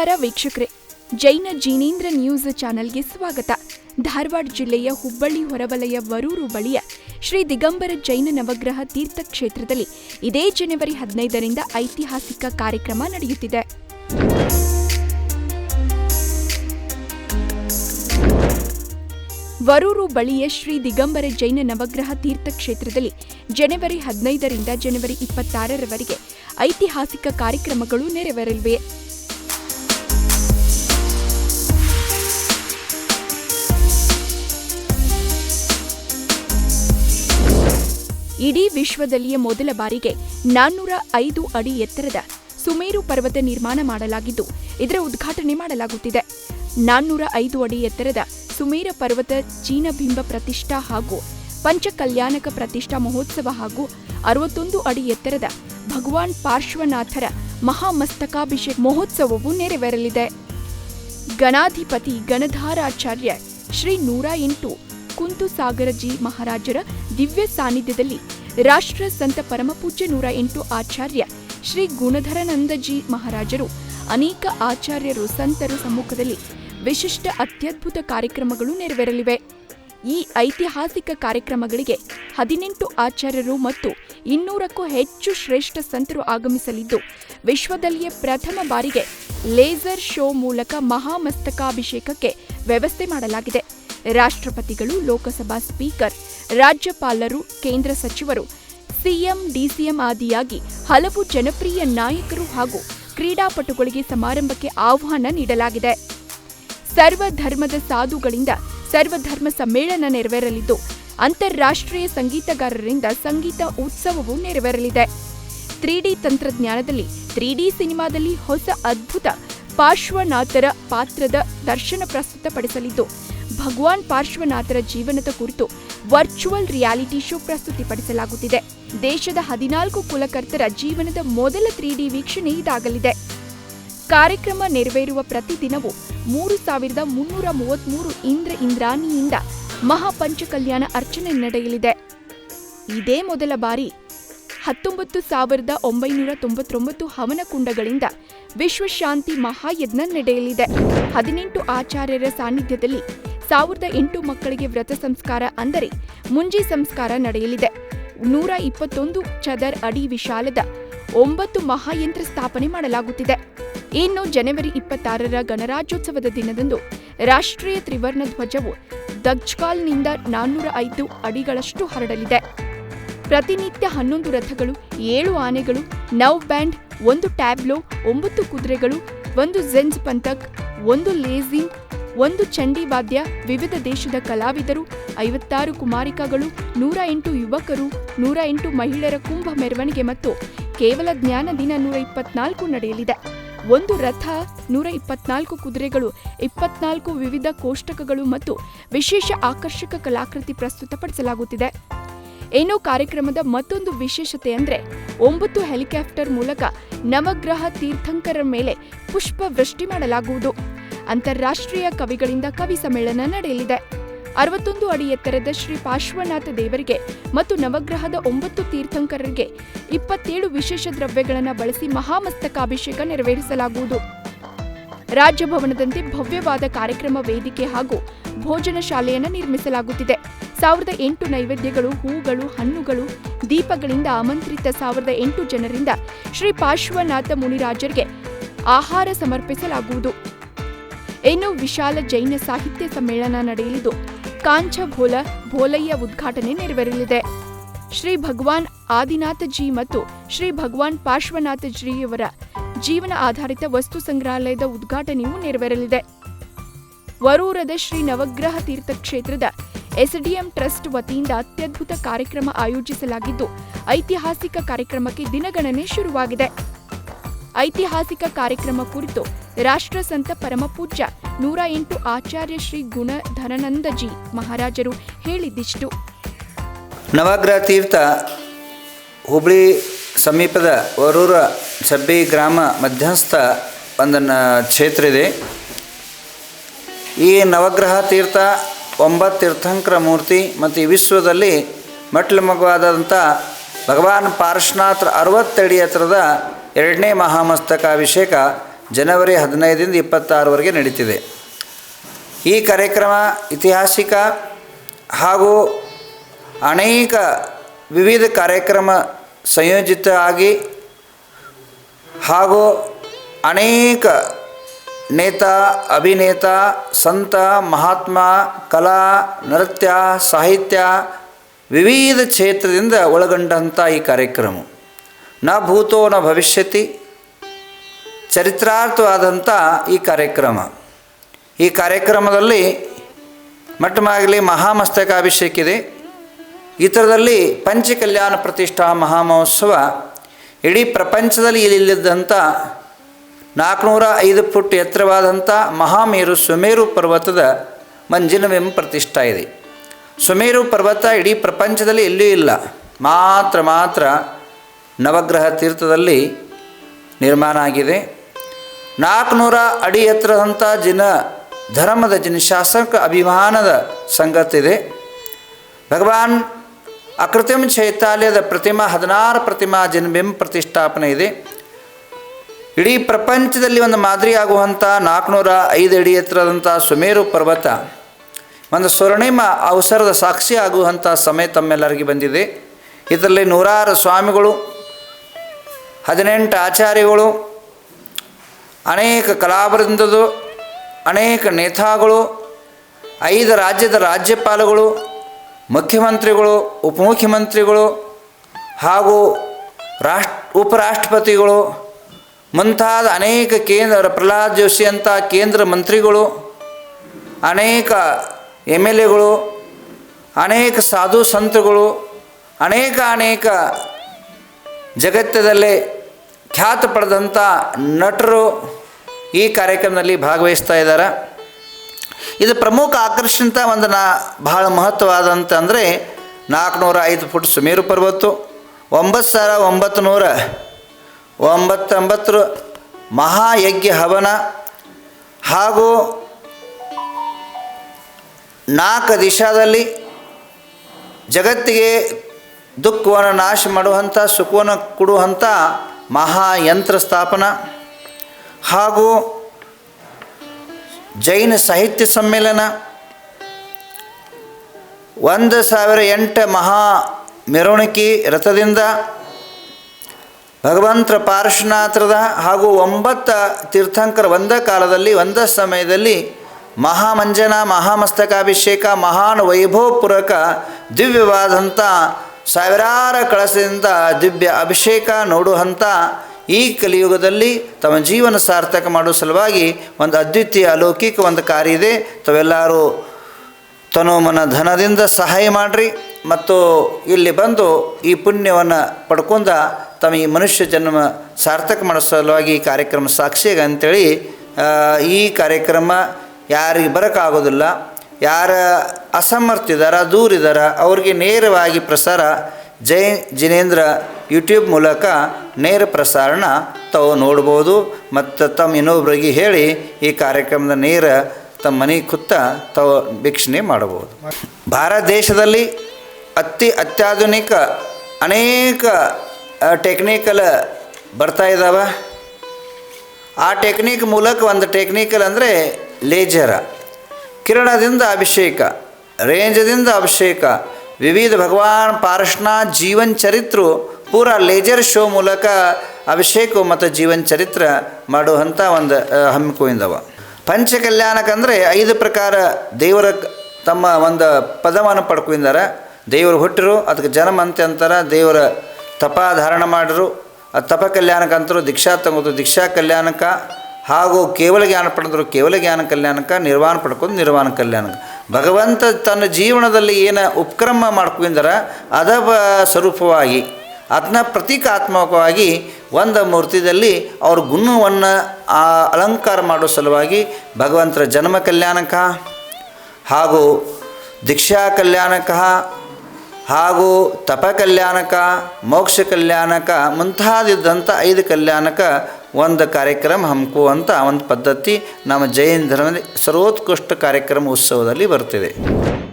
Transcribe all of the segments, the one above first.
ನಮಸ್ಕಾರ ವೀಕ್ಷಕರೇ. ಜೈನ ಜೀನೇಂದ್ರ ನ್ಯೂಸ್ ಚಾನೆಲ್ಗೆ ಸ್ವಾಗತ. ಧಾರವಾಡ ಜಿಲ್ಲೆಯ ಹುಬ್ಬಳ್ಳಿ ಹೊರವಲಯ ವರೂರು ಬಳಿಯ ಶ್ರೀ ದಿಗಂಬರ ಜೈನ ನವಗ್ರಹ ತೀರ್ಥಕ್ಷೇತ್ರದಲ್ಲಿ ಇದೇ ಜನವರಿ ಹದಿನೈದರಿಂದ ಐತಿಹಾಸಿಕ ಕಾರ್ಯಕ್ರಮ ನಡೆಯುತ್ತಿದೆ. ವರೂರು ಬಳಿಯ ಶ್ರೀ ದಿಗಂಬರ ಜೈನ ನವಗ್ರಹ ತೀರ್ಥಕ್ಷೇತ್ರದಲ್ಲಿ ಜನವರಿ ಹದಿನೈದರಿಂದ ಜನವರಿ ಇಪ್ಪತ್ತಾರರವರೆಗೆ ಐತಿಹಾಸಿಕ ಕಾರ್ಯಕ್ರಮಗಳು ನೆರವೇರಲಿವೆ. ಇಡೀ ವಿಶ್ವದಲ್ಲಿಯೇ ಮೊದಲ ಬಾರಿಗೆ ನಾನ್ನೂರ ಐದು ಅಡಿ ಎತ್ತರದ ಸುಮೇರು ಪರ್ವತ ನಿರ್ಮಾಣ ಮಾಡಲಾಗಿದ್ದು, ಇದರ ಉದ್ಘಾಟನೆ ಮಾಡಲಾಗುತ್ತಿದೆ. ನಾನ್ನೂರ ಐದು ಅಡಿ ಎತ್ತರದ ಸುಮೇರ ಪರ್ವತ ಚೀನಬಿಂಬ ಪ್ರತಿಷ್ಠಾ ಹಾಗೂ ಪಂಚಕಲ್ಯಾಣಕ ಪ್ರತಿಷ್ಠಾ ಮಹೋತ್ಸವ ಹಾಗೂ ಅರವತ್ತೊಂದು ಅಡಿ ಎತ್ತರದ ಭಗವಾನ್ ಪಾರ್ಶ್ವನಾಥರ ಮಹಾಮಸ್ತಕಾಭಿಷೇಕ ಮಹೋತ್ಸವವು ನೆರವೇರಲಿದೆ. ಗಣಾಧಿಪತಿ ಗಣಧಾರಾಚಾರ್ಯ ಶ್ರೀ ನೂರ ಎಂಟು ಕುಂತುಸಾಗರಜಿ ಮಹಾರಾಜರ ದಿವ್ಯ ಸಾನ್ನಿಧ್ಯದಲ್ಲಿ ರಾಷ್ಟ್ರ ಸಂತ ಪರಮಪೂಜ್ಯ ನೂರ ಎಂಟು ಆಚಾರ್ಯ ಶ್ರೀ ಗುಣಧರನಂದಜಿ ಮಹಾರಾಜರು. ಅನೇಕ ಆಚಾರ್ಯರು ಸಂತರ ಸಮ್ಮುಖದಲ್ಲಿ ವಿಶಿಷ್ಟ ಅತ್ಯದ್ಭುತ ಕಾರ್ಯಕ್ರಮಗಳು ನೆರವೇರಲಿವೆ. ಈ ಐತಿಹಾಸಿಕ ಕಾರ್ಯಕ್ರಮಗಳಿಗೆ ಹದಿನೆಂಟು ಆಚಾರ್ಯರು ಮತ್ತು ಇನ್ನೂರಕ್ಕೂ ಹೆಚ್ಚು ಶ್ರೇಷ್ಠ ಸಂತರು ಆಗಮಿಸಲಿದ್ದು, ವಿಶ್ವದಲ್ಲಿಯೇ ಪ್ರಥಮ ಬಾರಿಗೆ ಲೇಸರ್ ಶೋ ಮೂಲಕ ಮಹಾಮಸ್ತಕಾಭಿಷೇಕಕ್ಕೆ ವ್ಯವಸ್ಥೆ ಮಾಡಲಾಗಿದೆ. ರಾಷ್ಟ್ರಪತಿಗಳು, ಲೋಕಸಭಾ ಸ್ಪೀಕರ್, ರಾಜ್ಯಪಾಲರು, ಕೇಂದ್ರ ಸಚಿವರು, ಸಿಎಂ, ಡಿಸಿಎಂ ಆದಿಯಾಗಿ ಹಲವು ಜನಪ್ರಿಯ ನಾಯಕರು ಹಾಗೂ ಕ್ರೀಡಾಪಟುಗಳಿಗೆ ಸಮಾರಂಭಕ್ಕೆ ಆಹ್ವಾನ ನೀಡಲಾಗಿದೆ. ಸರ್ವಧರ್ಮದ ಸಾಧುಗಳಿಂದ ಸರ್ವಧರ್ಮ ಸಮ್ಮೇಳನ ನೆರವೇರಲಿದ್ದು, ಅಂತಾರಾಷ್ಟ್ರೀಯ ಸಂಗೀತಗಾರರಿಂದ ಸಂಗೀತ ಉತ್ಸವವು ನೆರವೇರಲಿದೆ. ತ್ರೀ ಡಿ ತಂತ್ರಜ್ಞಾನದಲ್ಲಿ ತ್ರೀ ಡಿ ಸಿನಿಮಾದಲ್ಲಿ ಹೊಸ ಅದ್ಭುತ ಪಾರ್ಶ್ವನಾಥರ ಪಾತ್ರದ ದರ್ಶನ ಪ್ರಸ್ತುತಪಡಿಸಲಿದ್ದು ಭಗವಾನ್ ಪಾರ್ಶ್ವನಾಥರ ಜೀವನದ ಕುರಿತು ವರ್ಚುವಲ್ ರಿಯಾಲಿಟಿ ಶೋ ಪ್ರಸ್ತುತಿಪಡಿಸಲಾಗುತ್ತಿದೆ. ದೇಶದ ಹದಿನಾಲ್ಕು ಕುಲಕರ್ತರ ಜೀವನದ ಮೊದಲ ತ್ರೀ ಡಿ ವೀಕ್ಷಣೆ ಇದಾಗಲಿದೆ. ಕಾರ್ಯಕ್ರಮ ನೆರವೇರುವ ಪ್ರತಿದಿನವೂ ಮೂರು ಸಾವಿರದ ಮುನ್ನೂರ ಮೂವತ್ಮೂರು ಇಂದ್ರ ಇಂದ್ರಾನಿಯಿಂದ ಮಹಾಪಂಚಕಲ್ಯಾಣ ಅರ್ಚನೆ ನಡೆಯಲಿದೆ. ಇದೇ ಮೊದಲ ಬಾರಿ ಹತ್ತೊಂಬತ್ತು ಸಾವಿರದ ಒಂಬೈನೂರ ತೊಂಬತ್ತೊಂಬತ್ತು ಹವನಕುಂಡಗಳಿಂದ ವಿಶ್ವಶಾಂತಿ ಮಹಾಯಜ್ಞ ನಡೆಯಲಿದೆ. ಹದಿನೆಂಟು ಆಚಾರ್ಯರ ಸಾನ್ನಿಧ್ಯದಲ್ಲಿ ಸಾವಿರದ ಎಂಟು ಮಕ್ಕಳಿಗೆ ವ್ರತ ಸಂಸ್ಕಾರ ಅಂದರೆ ಮುಂಜಿ ಸಂಸ್ಕಾರ ನಡೆಯಲಿದೆ. ನೂರ ಇಪ್ಪತ್ತೊಂದು ಚದರ್ ಅಡಿ ವಿಶಾಲದ ಒಂಬತ್ತು ಮಹಾಯಂತ್ರ ಸ್ಥಾಪನೆ ಮಾಡಲಾಗುತ್ತಿದೆ. ಇನ್ನು ಜನವರಿ ಇಪ್ಪತ್ತಾರರ ಗಣರಾಜ್ಯೋತ್ಸವದ ದಿನದಂದು ರಾಷ್ಟ್ರೀಯ ತ್ರಿವರ್ಣ ಧ್ವಜವು ದಜ್ಕಾಲ್ನಿಂದ ನಾನ್ನೂರ ಐದು ಅಡಿಗಳಷ್ಟು ಹರಡಲಿದೆ. ಪ್ರತಿನಿತ್ಯ ಹನ್ನೊಂದು ರಥಗಳು, ಏಳು ಆನೆಗಳು, ನವ್ ಬ್ಯಾಂಡ್, ಒಂದು ಟ್ಯಾಬ್ಲೋ, ಒಂಬತ್ತು ಕುದುರೆಗಳು, ಒಂದು ಜೆನ್ಸ್ ಪಂಥಕ್, ಒಂದು ಲೇಸಿಂಗ್ ಒಂದು ಚಂಡಿ ವಾದ್ಯ ವಿವಿಧ ದೇಶದ ಕಲಾವಿದರು, ಐವತ್ತಾರು ಕುಮಾರಿಕಾಗಳು, ನೂರ ಎಂಟು ಯುವಕರು, ನೂರ ಎಂಟು ಮಹಿಳೆಯರ ಕುಂಭ ಮೆರವಣಿಗೆ ಮತ್ತು ಕೇವಲ ಜ್ಞಾನ ದಿನ ನೂರ ಇಪ್ಪತ್ನಾಲ್ಕು ನಡೆಯಲಿದೆ. ಒಂದು ರಥ, ನೂರ ಇಪ್ಪತ್ನಾಲ್ಕು ಕುದುರೆಗಳು, ಇಪ್ಪತ್ನಾಲ್ಕು ವಿವಿಧ ಕೋಷ್ಟಕಗಳು ಮತ್ತು ವಿಶೇಷ ಆಕರ್ಷಕ ಕಲಾಕೃತಿ ಪ್ರಸ್ತುತಪಡಿಸಲಾಗುತ್ತಿದೆ. ಏನೋ ಕಾರ್ಯಕ್ರಮದ ಮತ್ತೊಂದು ವಿಶೇಷತೆ ಅಂದರೆ ಒಂಬತ್ತು ಹೆಲಿಕಾಪ್ಟರ್ ಮೂಲಕ ನವಗ್ರಹ ತೀರ್ಥಂಕರ ಮೇಲೆ ಪುಷ್ಪವೃಷ್ಟಿ ಮಾಡಲಾಗುವುದು. ಅಂತಾರಾಷ್ಟ್ರೀಯ ಕವಿಗಳಿಂದ ಕವಿ ಸಮ್ಮೇಳನ ನಡೆಯಲಿದೆ. ಅರವತ್ತೊಂದು ಅಡಿ ಎತ್ತರದ ಶ್ರೀ ಪಾರ್ಶ್ವನಾಥ ದೇವರಿಗೆ ಮತ್ತು ನವಗ್ರಹದ ಒಂಬತ್ತು ತೀರ್ಥಂಕರರಿಗೆ ಇಪ್ಪತ್ತೇಳು ವಿಶೇಷ ದ್ರವ್ಯಗಳನ್ನು ಬಳಸಿ ಮಹಾಮಸ್ತಕಾಭಿಷೇಕ ನೆರವೇರಿಸಲಾಗುವುದು. ರಾಜಭವನದಂತೆ ಭವ್ಯವಾದ ಕಾರ್ಯಕ್ರಮ ವೇದಿಕೆ ಹಾಗೂ ಭೋಜನ ಶಾಲೆಯನ್ನು ನಿರ್ಮಿಸಲಾಗುತ್ತಿದೆ. ಸಾವಿರದ ಎಂಟು ನೈವೇದ್ಯಗಳು, ಹೂಗಳು, ಹಣ್ಣುಗಳು, ದೀಪಗಳಿಂದ ಆಮಂತ್ರಿತ ಸಾವಿರದ ಎಂಟು ಜನರಿಂದ ಶ್ರೀ ಪಾರ್ಶ್ವನಾಥ ಮುನಿರಾಜರಿಗೆ ಆಹಾರ ಸಮರ್ಪಿಸಲಾಗುವುದು. ಇನ್ನು ವಿಶಾಲ ಜೈನ ಸಾಹಿತ್ಯ ಸಮ್ಮೇಳನ ನಡೆಯಲಿದ್ದು, ಕಾಂಚ ಭೋಲ ಭೋಲಯ್ಯ ಉದ್ಘಾಟನೆ ನೆರವೇರಲಿದೆ. ಶ್ರೀ ಭಗವಾನ್ ಆದಿನಾಥಜಿ ಮತ್ತು ಶ್ರೀ ಭಗವಾನ್ ಪಾರ್ಶ್ವನಾಥಜಿಯವರ ಜೀವನ ಆಧಾರಿತ ವಸ್ತು ಸಂಗ್ರಹಾಲಯದ ಉದ್ಘಾಟನೆಯೂ ನೆರವೇರಲಿದೆ. ವರೂರದ ಶ್ರೀ ನವಗ್ರಹ ತೀರ್ಥಕ್ಷೇತ್ರದ ಎಸ್ಡಿಎಂ ಟ್ರಸ್ಟ್ ವತಿಯಿಂದ ಅತ್ಯದ್ಭುತ ಕಾರ್ಯಕ್ರಮ ಆಯೋಜಿಸಲಾಗಿದ್ದು, ಐತಿಹಾಸಿಕ ಕಾರ್ಯಕ್ರಮಕ್ಕೆ ದಿನಗಣನೆ ಶುರುವಾಗಿದೆ. ಐತಿಹಾಸಿಕ ಕಾರ್ಯಕ್ರಮ ಕುರಿತು ರಾಷ್ಟ್ರ ಸಂತ ಪರಮಪೂಜ್ಯ ನೂರ ಎಂಟು ಆಚಾರ್ಯ ಶ್ರೀ ಗುಣಧನಂದಜಿ ಮಹಾರಾಜರು ಹೇಳಿದ್ದಿಷ್ಟು. ನವಗ್ರಹ ತೀರ್ಥ ಹುಬ್ಳಿ ಸಮೀಪದ ವರೂರ ಸಬ್ಬಿ ಗ್ರಾಮ ಮಧ್ಯಸ್ಥ ಒಂದು ಕ್ಷೇತ್ರ ಇದೆ. ಈ ನವಗ್ರಹ ತೀರ್ಥ ಒಂಬತ್ತು ತೀರ್ಥಂಕರ ಮೂರ್ತಿ ಮತ್ತು ಈ ವಿಶ್ವದಲ್ಲಿ ಮಟ್ಲು ಮಗುವಾದಂಥ ಭಗವಾನ್ ಪಾರ್ಶ್ವನಾಥರ ಅರವತ್ತಡಿ ಹತ್ರದ ಎರಡನೇ ಮಹಾಮಸ್ತಕಾಭಿಷೇಕ ಜನವರಿ ಹದಿನೈದರಿಂದ ಇಪ್ಪತ್ತಾರವರೆಗೆ ನಡೀತಿದೆ. ಈ ಕಾರ್ಯಕ್ರಮ ಐತಿಹಾಸಿಕ ಹಾಗೂ ಅನೇಕ ವಿವಿಧ ಕಾರ್ಯಕ್ರಮ ಸಂಯೋಜಿತ ಆಗಿ ಹಾಗೂ ಅನೇಕ ನೇತಾ, ಅಭಿನೇತ, ಸಂತ, ಮಹಾತ್ಮ, ಕಲಾ, ನೃತ್ಯ, ಸಾಹಿತ್ಯ ವಿವಿಧ ಕ್ಷೇತ್ರದಿಂದ ಒಳಗೊಂಡಂಥ ಈ ಕಾರ್ಯಕ್ರಮ. ನ ಭೂತೋ ನ ಭವಿಷ್ಯತಿ ಚರಿತ್ರಾರ್ಥವಾದಂಥ ಈ ಕಾರ್ಯಕ್ರಮ. ಈ ಕಾರ್ಯಕ್ರಮದಲ್ಲಿ ಮಟ್ಟಮಾಗಲಿ ಮಹಾಮಸ್ತಕಾಭಿಷೇಕ ಇದೆ ಇತರದಲ್ಲಿ ಪಂಚಕಲ್ಯಾಣ ಪ್ರತಿಷ್ಠಾ ಮಹಾಮಹೋತ್ಸವ ಇಡೀ ಪ್ರಪಂಚದಲ್ಲಿ ಇಲ್ಲಿದ್ದಂಥ ನಾಲ್ಕುನೂರ ಐದು ಫುಟ್ ಎತ್ತರವಾದಂಥ ಮಹಾಮೇರು ಸುಮೇರು ಪರ್ವತದ ಮಂಜಿನವೆಂಬ ಪ್ರತಿಷ್ಠಾ ಇದೆ. ಸುಮೇರು ಪರ್ವತ ಇಡೀ ಪ್ರಪಂಚದಲ್ಲಿ ಎಲ್ಲೂ ಇಲ್ಲ. ಮಾತ್ರ ಮಾತ್ರ ನವಗ್ರಹ ತೀರ್ಥದಲ್ಲಿ ನಿರ್ಮಾಣ ಆಗಿದೆ. ನಾಲ್ಕುನೂರ ಅಡಿ ಎತ್ತರದಂಥ ಜಿನ ಧರ್ಮದ ಜಿನ ಶಾಸಕ ಅಭಿಮಾನದ ಸಂಗತಿದೆ. ಭಗವಾನ್ ಅಕೃತಿಮ್ ಚೈತಾಲಯದ ಪ್ರತಿಮಾ, ಹದಿನಾರು ಪ್ರತಿಮಾ ಜಿನಬಿಂಬ ಪ್ರತಿಷ್ಠಾಪನೆ ಇದೆ. ಇಡೀ ಪ್ರಪಂಚದಲ್ಲಿ ಒಂದು ಮಾದರಿಯಾಗುವಂಥ ನಾಲ್ಕುನೂರ ಐದು ಅಡಿ ಎತ್ತರದಂಥ ಸುಮೇರು ಪರ್ವತ ಒಂದು ಸ್ವರ್ಣಿಮ ಅವಸರದ ಸಾಕ್ಷಿ ಆಗುವಂಥ ಸಮಯ ತಮ್ಮೆಲ್ಲರಿಗೆ ಬಂದಿದೆ. ಇದರಲ್ಲಿ ನೂರಾರು ಸ್ವಾಮಿಗಳು, ಹದಿನೆಂಟು ಆಚಾರ್ಯಗಳು ಅನೇಕ ಕಲಾವೃಂದದು ಅನೇಕ ನೇತಾಗಳು, ಐದು ರಾಜ್ಯದ ರಾಜ್ಯಪಾಲಗಳು, ಮುಖ್ಯಮಂತ್ರಿಗಳು, ಉಪಮುಖ್ಯಮಂತ್ರಿಗಳು ಹಾಗೂ ರಾಷ್ಟ್ರ ಉಪರಾಷ್ಟ್ರಪತಿಗಳು, ಮುಂತಾದ ಅನೇಕ ಕೇಂದ್ರ, ಪ್ರಹ್ಲಾದ್ ಜೋಶಿ ಅಂತ ಕೇಂದ್ರ ಮಂತ್ರಿಗಳು, ಅನೇಕ ಎಂ ಎಲ್ ಎಗಳು, ಅನೇಕ ಸಾಧು ಸಂತಗಳು ಅನೇಕ ಅನೇಕ ಜಗತ್ತದಲ್ಲೇ ಖ್ಯಾತ ಪಡೆದಂಥ ನಟರು ಈ ಕಾರ್ಯಕ್ರಮದಲ್ಲಿ ಭಾಗವಹಿಸ್ತಾ ಇದ್ದಾರೆ. ಇದು ಪ್ರಮುಖ ಆಕರ್ಷಿತ ಒಂದು ನಾ, ಬಹಳ ಮಹತ್ವವಾದಂತ ಅಂದರೆ ನಾಲ್ಕುನೂರ ಐದು ಫುಟ್ ಸುಮೇರು ಪರ್ವತ್ತು ಒಂಬತ್ತು ಸಾವಿರ ಒಂಬತ್ತು ನೂರ ಒಂಬತ್ತೊಂಬತ್ತರ ಮಹಾಯಜ್ಞ ಹವನ ಹಾಗೂ ನಾಲ್ಕು ದಿಶಾದಲ್ಲಿ ಜಗತ್ತಿಗೆ ದುಃಖವನ್ನು ನಾಶ ಮಾಡುವಂಥ ಸುಖವನ್ನು ಕೊಡುವಂಥ ಮಹಾಯಂತ್ರ ಸ್ಥಾಪನ ಹಾಗೂ ಜೈನ ಸಾಹಿತ್ಯ ಸಮ್ಮೇಳನ. ಒಂದು ಸಾವಿರ ಎಂಟು ಮಹಾ ಮೆರವಣಿಗೆ ರಥದಿಂದ ಭಗವಂತರ ಪಾರ್ಶ್ವನಾಥರದ ಹಾಗೂ ಒಂಬತ್ತು ತೀರ್ಥಂಕರ ಒಂದೇ ಕಾಲದಲ್ಲಿ, ಒಂದೇ ಸಮಯದಲ್ಲಿ ಮಹಾಮಂಜನ, ಮಹಾಮಸ್ತಕಾಭಿಷೇಕ, ಮಹಾನ್ ವೈಭವಪೂರ್ವಕ ದಿವ್ಯವಾದಂಥ ಸಾವಿರಾರು ಕಳಸದಿಂದ ದಿವ್ಯ ಅಭಿಷೇಕ ನೋಡುವಂಥ ಈ ಕಲಿಯುಗದಲ್ಲಿ ತಮ್ಮ ಜೀವನ ಸಾರ್ಥಕ ಮಾಡುವ ಸಲುವಾಗಿ ಒಂದು ಅದ್ವಿತೀಯ ಅಲೌಕಿಕ ಒಂದು ಕಾರ್ಯ ಇದೆ. ತಾವೆಲ್ಲರೂ ತನೋಮನ ಧನದಿಂದ ಸಹಾಯ ಮಾಡಿರಿ. ಮತ್ತು ಇಲ್ಲಿ ಬಂದು ಈ ಪುಣ್ಯವನ್ನು ಪಡ್ಕೊಂಡ ತಮ್ಮ ಈ ಮನುಷ್ಯ ಜನ್ಮ ಸಾರ್ಥಕ ಮಾಡೋ ಸಲುವಾಗಿ ಈ ಕಾರ್ಯಕ್ರಮ ಸಾಕ್ಷಿಯಾಗ ಅಂಥೇಳಿ ಈ ಕಾರ್ಯಕ್ರಮ ಯಾರಿಗೆ ಬರೋಕ್ಕಾಗೋದಿಲ್ಲ ಯಾರ ಅಸಮರ್ಥ ಇದ್ದಾರ ದೂರ ಇದ್ದಾರ ಅವ್ರಿಗೆ ನೇರವಾಗಿ ಪ್ರಸಾರ, ಜೈ ಜಿನೇಂದ್ರ ಯೂಟ್ಯೂಬ್ ಮೂಲಕ ನೇರ ಪ್ರಸಾರಣ ತಾವು ನೋಡ್ಬೋದು. ಮತ್ತು ತಮ್ಮ ಇನ್ನೊಬ್ಬರಿಗೆ ಹೇಳಿ ಈ ಕಾರ್ಯಕ್ರಮದ ನೇರ ತಮ್ಮ ಮನೆ ಕುತ್ತ ತಾವು ವೀಕ್ಷಣೆ ಮಾಡಬಹುದು. ಭಾರತ ದೇಶದಲ್ಲಿ ಅತಿ ಅತ್ಯಾಧುನಿಕ ಅನೇಕ ಟೆಕ್ನಿಕಲ್ ಬರ್ತಾ ಇದ್ದಾವೆ ಆ ಟೆಕ್ನಿಕ್ ಮೂಲಕ ಒಂದು ಟೆಕ್ನಿಕಲ್ ಅಂದರೆ ಲೇಜರ ಕಿರಣದಿಂದ ಅಭಿಷೇಕ, ರೇಂಜದಿಂದ ಅಭಿಷೇಕ, ವಿವಿಧ ಭಗವಾನ್ ಪಾರ್ಶ್ವನಾಥ್ ಜೀವನ್ ಚರಿತ್ರು, ಪೂರ ಲೇಜರ್ ಶೋ ಮೂಲಕ ಅಭಿಷೇಕ ಮತ್ತು ಜೀವನ್ ಚರಿತ್ರ ಮಾಡುವಂಥ ಒಂದು ಹಮ್ಮಿಕೊಂಡವ ಹಮ್ಮಿಕೊಂಡಿದ್ದವ ಪಂಚಕಲ್ಯಾಣಕ್ಕಂದರೆ ಐದು ಪ್ರಕಾರ ದೇವರ ತಮ್ಮ ಒಂದು ಪದವನ್ನು ಪಡ್ಕೊಂಡಾರ ದೇವರು ಹುಟ್ಟರು, ಅದಕ್ಕೆ ಜನ್ಮ ಅಂತ ಅಂತಾರೆ, ದೇವರ ತಪ ಧಾರಣ ಮಾಡಿದ್ರು ಆ ತಪ ಕಲ್ಯಾಣಕ್ಕಂತರು ದೀಕ್ಷಾ ತಗೋದು ದೀಕ್ಷಾ ಕಲ್ಯಾಣಕ್ಕೆ ಹಾಗೂ ಕೇವಲ ಜ್ಞಾನ ಪಡೆದ್ರು ಕೇವಲ ಜ್ಞಾನ ಕಲ್ಯಾಣಕ್ಕೆ, ನಿರ್ವಾಣ ಪಡ್ಕೊಂಡು ನಿರ್ವಾಣ ಕಲ್ಯಾಣಕ್ಕೆ. ಭಗವಂತ ತನ್ನ ಜೀವನದಲ್ಲಿ ಏನು ಉಪಕ್ರಮ ಮಾಡ್ಕೊಂಡರ ಅದ ಸ್ವರೂಪವಾಗಿ ಅದನ್ನ ಪ್ರತೀಕಾತ್ಮಕವಾಗಿ ಒಂದು ಮೂರ್ತಿಯಲ್ಲಿ ಅವ್ರ ಗುಣವನ್ನು ಅಲಂಕಾರ ಮಾಡೋ ಸಲುವಾಗಿ ಭಗವಂತರ ಜನ್ಮ ಕಲ್ಯಾಣಕ ಹಾಗೂ ದೀಕ್ಷಾ ಕಲ್ಯಾಣಕ ಹಾಗೂ ತಪ ಕಲ್ಯಾಣಕ ಮೋಕ್ಷ ಕಲ್ಯಾಣಕ ಮುಂತಾದಿದ್ದಂಥ ಐದು ಕಲ್ಯಾಣಕ ಒಂದು ಕಾರ್ಯಕ್ರಮ ಹಮ್ಮಿಕುವಂಥ ಒಂದು ಪದ್ಧತಿ ನಮ್ಮ ಜೈನ ಧರ್ಮದ ಸರ್ವೋತ್ಕೃಷ್ಟ ಕಾರ್ಯಕ್ರಮ ಉತ್ಸವದಲ್ಲಿ ಬರ್ತಿದೆ.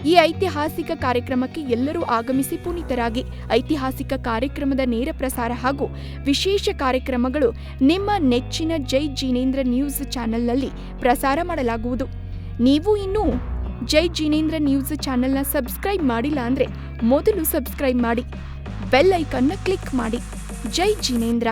ಈ ಐತಿಹಾಸಿಕ ಕಾರ್ಯಕ್ರಮಕ್ಕೆ ಎಲ್ಲರೂ ಆಗಮಿಸಿ ಪುನೀತರಾಗಿ. ಐತಿಹಾಸಿಕ ಕಾರ್ಯಕ್ರಮದ ನೇರ ಪ್ರಸಾರ ಹಾಗೂ ವಿಶೇಷ ಕಾರ್ಯಕ್ರಮಗಳು ನಿಮ್ಮ ನೆಚ್ಚಿನ ಜೈ ಜಿನೇಂದ್ರ ನ್ಯೂಸ್ ಚಾನೆಲ್ನಲ್ಲಿ ಪ್ರಸಾರ ಮಾಡಲಾಗುವುದು. ನೀವು ಇನ್ನೂ ಜೈ ಜಿನೇಂದ್ರ ನ್ಯೂಸ್ ಚಾನೆಲ್ನ ಸಬ್ಸ್ಕ್ರೈಬ್ ಮಾಡಿಲ್ಲ ಅಂದರೆ ಮೊದಲು ಸಬ್ಸ್ಕ್ರೈಬ್ ಮಾಡಿ. ಬೆಲ್ ಐಕನ್ನ ಕ್ಲಿಕ್ ಮಾಡಿ. ಜೈ ಜಿನೇಂದ್ರ.